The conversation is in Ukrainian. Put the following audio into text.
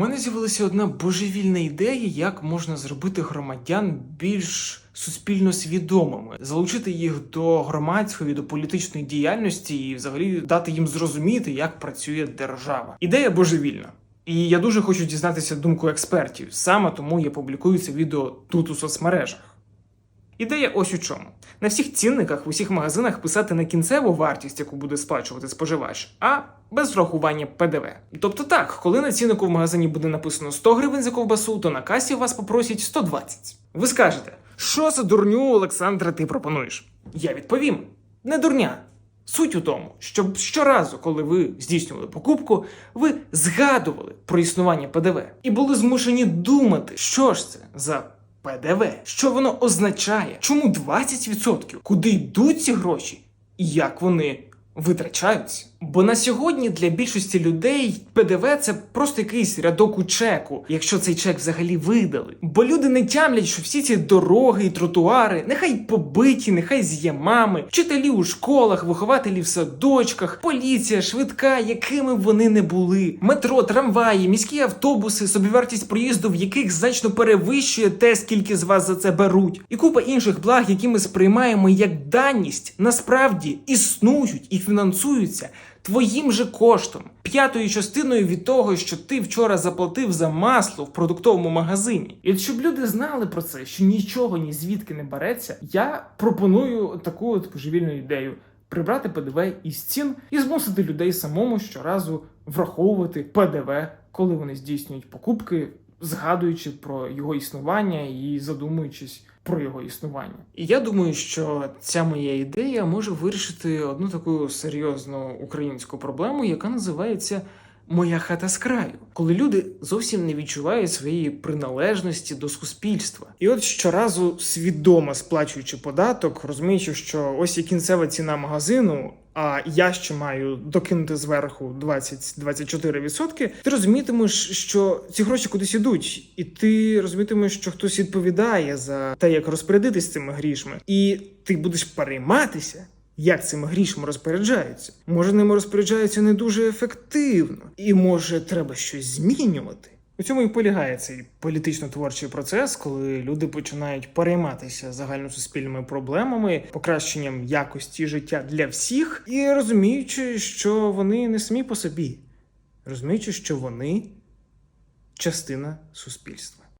Мене з'явилася одна божевільна ідея, як можна зробити громадян більш суспільно свідомими, залучити їх до громадської, до політичної діяльності і взагалі дати їм зрозуміти, як працює держава. Ідея божевільна. І я дуже хочу дізнатися думку експертів. Саме тому я публікую це відео тут у соцмережах. Ідея ось у чому: на всіх цінниках в усіх магазинах писати не кінцеву вартість, яку буде сплачувати споживач, а без врахування ПДВ. Тобто так, коли на ціннику в магазині буде написано 100 гривень за ковбасу, то на касі вас попросять 120. Ви скажете, що за дурню, Олександра, ти пропонуєш? Я відповім: не дурня. Суть у тому, щоб щоразу, коли ви здійснювали покупку, ви згадували про існування ПДВ і були змушені думати, що ж це за ПДВ, що воно означає, чому 20%, куди йдуть ці гроші? І як вони витрачаються. Бо на сьогодні для більшості людей ПДВ це просто якийсь рядок у чеку, якщо цей чек взагалі видали. Бо люди не тямлять, що всі ці дороги і тротуари, нехай побиті, нехай з ямами, вчителі у школах, вихователі в садочках, поліція, швидка, якими вони не були, метро, трамваї, міські автобуси, собівартість проїзду, в яких значно перевищує те, скільки з вас за це беруть, і купа інших благ, які ми сприймаємо як даність, насправді існують і фінансуються твоїм же коштом, п'ятою частиною від того, що ти вчора заплатив за масло в продуктовому магазині. І щоб люди знали про це, що нічого ні звідки не береться, я пропоную таку от божевільну ідею. Прибрати ПДВ із цін і змусити людей самому щоразу враховувати ПДВ, коли вони здійснюють покупки, згадуючи про його існування і задумуючись про його існування. І я думаю, що ця моя ідея може вирішити одну таку серйозну українську проблему, яка називається. Моя хата з краю, коли люди зовсім не відчувають своєї приналежності до суспільства, і от щоразу свідомо сплачуючи податок, розуміючи, що ось є кінцева ціна магазину, а я ще маю докинути зверху 20-24%, ти розумітимеш, що ці гроші кудись ідуть, і ти розумітимеш, що хтось відповідає за те, як розпорядитись цими грішми, і ти будеш перейматися. Як цими грішми розпоряджаються? Може, ними розпоряджаються не дуже ефективно, і може треба щось змінювати. У цьому і полягає цей політично-творчий процес, коли люди починають перейматися загальносуспільними проблемами, покращенням якості життя для всіх, і розуміючи, що вони не самі по собі, розуміючи, що вони частина суспільства.